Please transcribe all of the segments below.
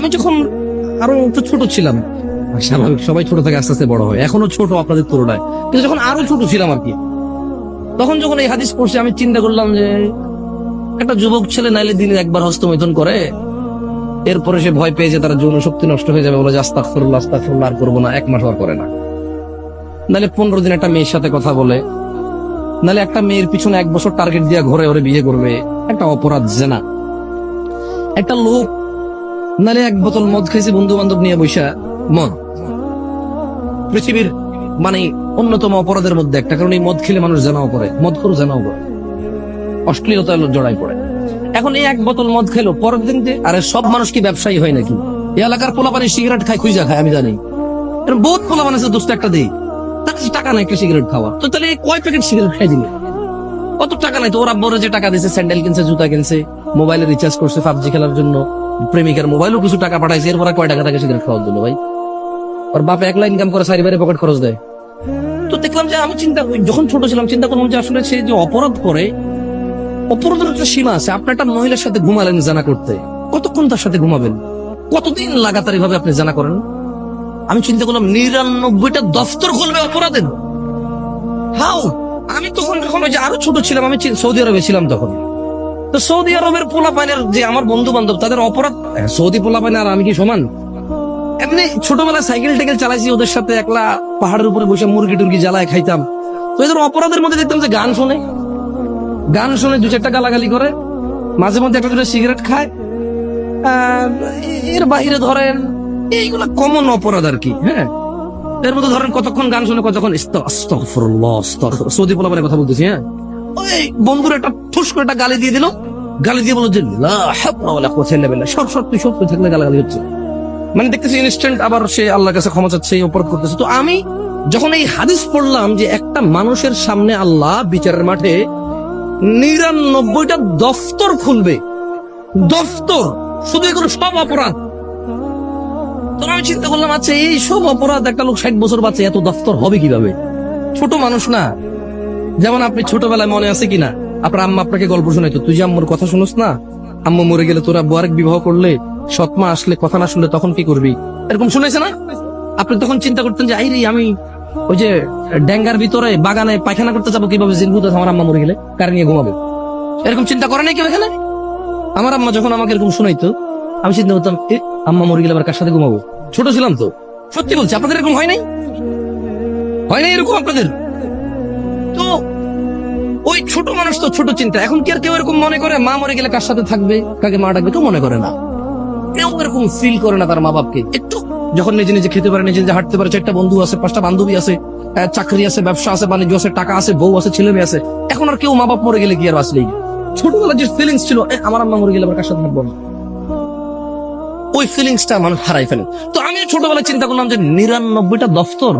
আমি যখন আরও একটু ছোট ছিলাম স্বাভাবিক সবাই ছোট থেকে আস্তে আস্তে বড় হয়। এখনও ছোট আপনাদের তুলনায়। কিন্তু যখন আরও ছোট ছিলাম আর কি, তখন যখন এই হাদিস পড়ছি, আমি চিন্তা করলাম যে একটা যুবক ছেলে নাইলে দিনে একবার হস্তমৈথুন করে, এরপরে সে ভয় পেয়ে যে তার যৌন শক্তি নষ্ট হয়ে যাবে, বলে যে আস্তাগফিরুল্লাহ আস্তাগফিরুল্লাহ, আর করব না, এক মাস আর করে না। নাহলে পনেরো দিন একটা মেয়ের সাথে কথা বলে নাহলে একটা মেয়ের পিছনে এক বছর টার্গেট দিয়ে ঘরে ওরে বিয়ে করবে, একটা অপরাধ জেনা। একটা লোক নাহলে এক বোতল মদ খাইছে বন্ধু বান্ধব নিয়ে বৈশা মদ। পৃথিবীর মানে অন্যতম অপরাধের মধ্যে একটা, কারণ এই মদ খেলে মানুষ জানাও করে মদ করে জানাও করে। অশ্লীলতা জড়াই পড়ে। এখন এই এক বোতল মদ খেলো, পরের দিন আরে সব মানুষ কি ব্যবসায়ী হয় নাকি? এই এলাকার পোলাপানি সিগারেট খায়, খুঁজা খায়, আমি জানি। বহুত পোলাপান আছে, দোস্ত, একটা দিই। তার কাছে টাকা নাই, একটা সিগারেট খাওয়া। তো তাহলে কয় প্যাকেট সিগারেট খাই দিলে? কত টাকা নাই তো, ওরা বড় যে টাকা দিছে, স্যান্ডেল কিনছে, জুতা কিনছে, মোবাইলে রিচার্জ করছে, পাবজি খেলার জন্য। প্রেমিকার মোবাইলও কিছু টাকা পাঠাইছে, এরপরে কয় টাকা টাকা সিগারেট খাওয়ার জন্য ভাই? ওর বাপ একলা ইনকাম করে সারি বাড়ি পকেট খরচ দেয়। তো দেখলাম যে আমি চিন্তা করি, যখন ছোট ছিলাম, চিন্তা করলাম যে আসলে সে যে অপরাধ করে, অপরাধের একটা সীমা আছে। আপনি একটা মহিলার সাথে ঘুমালেন জানা করতে। কতক্ষণ তার সাথে ঘুমাবেন? কতদিন লাগাতার এভাবে আপনি জানা করেন? আমি চিন্তা করলাম, নিরানব্বইটা দফতর খুলবে অপরাধের? হাও, আমি তখন যে আরও ছোট ছিলাম, আমি সৌদি আরবে ছিলাম তখন। তো সৌদি আরবের পোলাপাইনের যে আমার বন্ধু বান্ধব তাদের অপরাধ সৌদি পোলাপাইন আর আমি কি সমান? এমনি ছোটবেলায় সাইকেল টাইকেল চালাইছি, ওদের সাথে একলা পাহাড়ের উপরে বসে মুরগি টুরগি জ্বালায় খাইতাম। তো এদের অপরাধের মধ্যে দেখতাম যে গান শোনে। গান শুনে, দু চারটা গালাগালি করে। মাঝে মধ্যে একটা দুটো সিগারেট খায়। এর বাইরে ধরেন, এইগুলা কমন অপরাধ আর কি হ্যাঁ? এর মধ্যে ধরেন কতক্ষণ গান শুনে, কতক্ষণ। সৌদি পোলাপানের কথা বলতেছি হ্যাঁ? ওই বন্ধুর একটা ঠুস করে একটা গালি দিয়ে দিল। গালি দিয়ে বলল যে সব থাকলে গালাগালি হচ্ছে। মানে দেখতেছি ইনস্ট্যান্ট আবার সে আল্লাহর কাছে ক্ষমা চাচ্ছে অপরাধ করতেছে। তো আমি যখন এই হাদিস পড়লাম যে একটা মানুষের সামনে আল্লাহ বিচারের মাঠে নিরানব্বইটা দফতর খুলবে, দফতর, শুধু এগুলো সব অপরাধ। তখন আমি চিন্তা করলাম আচ্ছা এই সব অপরাধ একটা লোক ষাট বছর বাঁচে, এত দফতর হবে কীভাবে? ছোট মানুষ না যেমন আপনি ছোটবেলায় মনে আছে কিনা? আপনার আম্মা আপনাকে গল্প শোনাইতো, তুই যে আম্মুর কথা শুনোস না? আম্মু মরে গেলে তোরা বুয়ারেক বিবাহ করলে সৎমা আসলে কথা না শুনলে তখন কি করবি? এরকম শুনেছে না? আপনি তখন চিন্তা করতেন যে আইরে আমি ওই যে ড্যাঙ্গার ভিতরে, বাগানে পায়খানা করতে যাব কীভাবে? জিনবুত আমার আম্মা মরে গেলে কার নিয়ে ঘুমাবে? এরকম চিন্তা করে নাই কেউ এখানে? আমার আম্মা যখন আমাকে এরকম শোনাইতো, আমি চিন্তা করতাম আম্মা মরে গেলে আবার কার সাথে ঘুমাবো? ছোট ছিলাম তো। সত্যি বলছি, আপনাদের এরকম হয় নাই? হয় নাই এরকম আপনাদের? তো ওই ছোট মানুষ তো ছোট চিন্তা। এখন কি আর কেউ এরকম মনে করে? মা মরে গেলে কার সাথে থাকবে? কাকে মা ডাকবে কেউ মনে করে না। কেউ এরকম ফিল করে না তার মা বাপকে একটু যখন নিজে নিজে খেতে পারে, নিজে নিজে হাঁটতে পারে, চারটা বন্ধু আছে, পাঁচটা বান্ধবী আছে চাকরি আছে, ব্যবসা আছে, বাণিজ্য আছে, টাকা আছে, বউ আছে, ছেলে মেয়ে আছে, এখন আর কেউ মা বাপ মরে গেলে কি আর আসলেই ছোটবেলা যে ফিলিংস ছিল আমার আম্মা মরে গেলে আমার কার সাথে থাকব না ওই ফিলিংসটা মানুষ হারাই ফেলে। তো আমি ছোটবেলায় চিন্তা করলাম যে, নিরানব্বইটা দফতর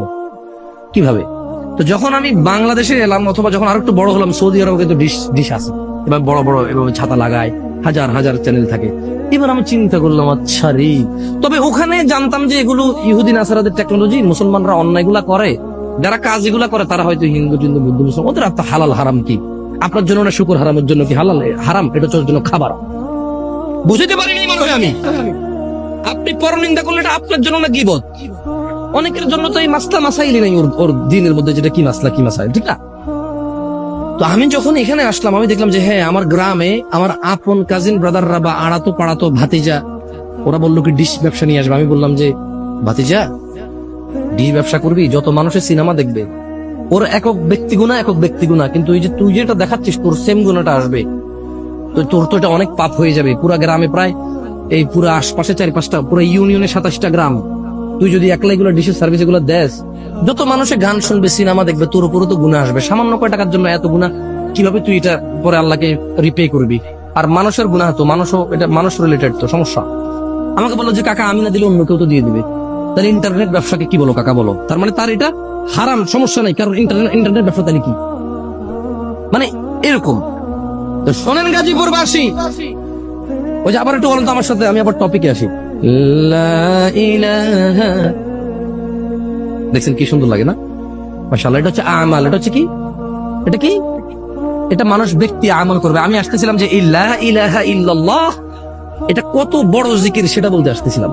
কীভাবে? তো যখন আমি বাংলাদেশে এলাম, অথবা যখন আরও একটু বড় হলাম, সৌদি আরবে কিন্তু ডিশ আছে। এবার বড় বড় এভাবে ছাতা লাগায় হাজার হাজার চ্যানেল থাকে। এবার আমি চিন্তা করলাম আচ্ছা রে। তবে ওখানে জানতাম যে এগুলো ইহুদিন আসারাদের টেকনোলজি মুসলমানরা অন্যায়গুলা করে। যারা কাজ এগুলা করে, তারা হয়তো হিন্দু, টিন্দু, বুদ্ধ, মুসলমান। ওদের তো হালাল হারাম কি? আপনার জন্য না শুকুর হারামের জন্য কি হালাল? হারাম? এটা হচ্ছে জন্য খাবার। বুঝতে পারিনি মনে হয় আমি। আপনি পরনিন্দা করলে এটা আপনার জন্য না গিবত? অনেকের জন্য তো এই মাসলা মাসাইলি নাই ওর ওর দিনের মধ্যে যেটা কি মাসলা কি মাসাইল ঠিক না? তো আমি যখন এখানে আসলাম, আমি দেখলাম যে হ্যাঁ আমার গ্রামে আমার আপন কাজিন ব্রাদাররা বা আড়াতো পাড়াতো ভাতিজা, ওরা বলল কি ডিশ ব্যবসা নিয়ে আসবে। আমি বললাম যে, ভাতিজা, ডিশ ব্যবসা করবি? যত মানুষের সিনেমা দেখবে, ওর একক ব্যক্তি গুণা, একক ব্যক্তি গুণা। কিন্তু এই যে তুই যেটা দেখাচ্ছিস, তোর সেম গুণাটা আসবে। তো তোর তো এটা অনেক পাপ হয়ে যাবে। পুরা গ্রামে প্রায় এই পুরো আশপাশে চারি পাঁচটা পুরো ইউনিয়নে সাতাশটা গ্রাম। তুই যদি একলা এগুলো ডিশের সার্ভিস এগুলো দেস, যত মানুষে গান শুনবে, সিনেমা দেখবে, তোর উপরও তো গুণা আসবে। সামান্য কয় টাকার জন্য এত গুণা কীভাবে তুই এটা পরে আল্লাহকে রিপে করবি? আর মানুষের গুণা তো, মানুষও, এটা মানুষ রিলেটেড তো, সমস্যা। আমাকে বলল যে, কাকা, আমি না দিলে অন্য কেউ তো দিয়ে দিবে। তাহলে ইন্টারনেট ব্যবসাকে কি বলো, কাকা, বলো? তার মানে তার এটা হারাম, সমস্যা নাই, কারণ ইন্টারনেট ইন্টারনেট ব্যবসা তাহলে কি? মানে এরকম। তো শোনেন গাজীপুর বাসী ওই যে আবার একটু বলেন তো আমার সাথে, আমি আবার টপিকে আসি। দেখছেন কি সুন্দর লাগে না? মাসাল্লাহ এটা হচ্ছে আমাল, এটা হচ্ছে কি? এটা কি? এটা মানুষ, ব্যক্তি আমল করবে। আমি আসতেছিলাম যে ইল্লা ইলাহা ইল্লাল্লাহ, এটা কত বড় জিকির সেটা বলতে আসতেছিলাম।